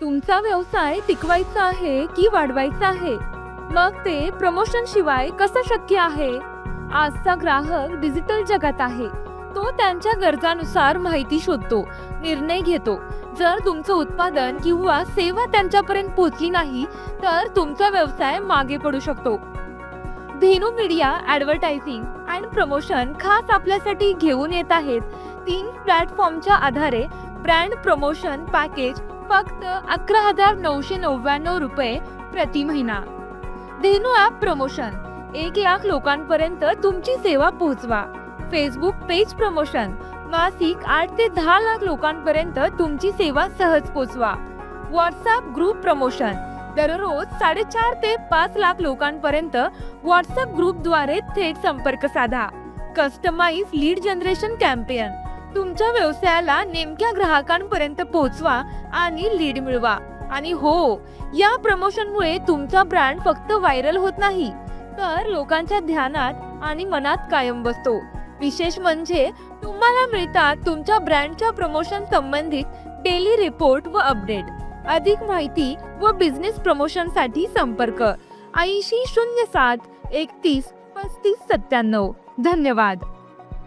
तुमचा व्यवसाय टिकवायचा आहे की वाढवायचा आहे? मग ते प्रमोशन शिवाय कसं शक्य आहे? आजचा ग्राहक डिजिटल जगात आहे. तो त्यांच्या गरजानुसार माहिती शोधतो निर्णय घेतो. जर तुमचं उत्पादन किंवा सेवा त्यांच्यापर्यंत पोहोचली नाही तर तुमचा व्यवसाय मागे पडू शकतो. Dhenu media advertising and promotion खास आपल्यासाठी घेऊन येत आहेत. तीन प्लॅटफॉर्मच्या आधारे ब्रँड प्रमोशन पॅकेज फक्त अकरा हजार नऊशे नव्याण्णव रुपये प्रति महिना. धेनू ॲप प्रमोशन एक लाख लोकांपर्यंत तुमची सेवा पोहोचवा. फेसबुक पेज प्रमोशन मासिक आठ ते दहा लाख लोकांपर्यंत तुमची सेवा सहज पोचवा. व्हॉट्सअप ग्रुप प्रमोशन दररोज साडेचार ते पाच लाख लोकांपर्यंत व्हॉट्सअप ग्रुपद्वारे थेट संपर्क साधा. कस्टमाइज लीड जनरेशन कॅम्पेन तुमच्या व्यवसायाला नेमक्या ग्राहकांपर्यंत पोहोचवा आणि लीड मिळवा. आणि हो या प्रमोशनमुळे तुमचा ब्रँड फक्त व्हायरल होत नाही तर लोकांच्या ध्यानात आणि मनात कायम बसतो. विशेष म्हणजे तुम्हाला मिळतात तुमच्या ब्रँडच्या प्रमोशन संबंधित डेली रिपोर्ट व अपडेट. अधिक माहिती व बिझनेस प्रमोशनसाठी संपर्क. ऐंशी शून्य सात एकतीस पस्तीस सत्त्याण्णव. धन्यवाद.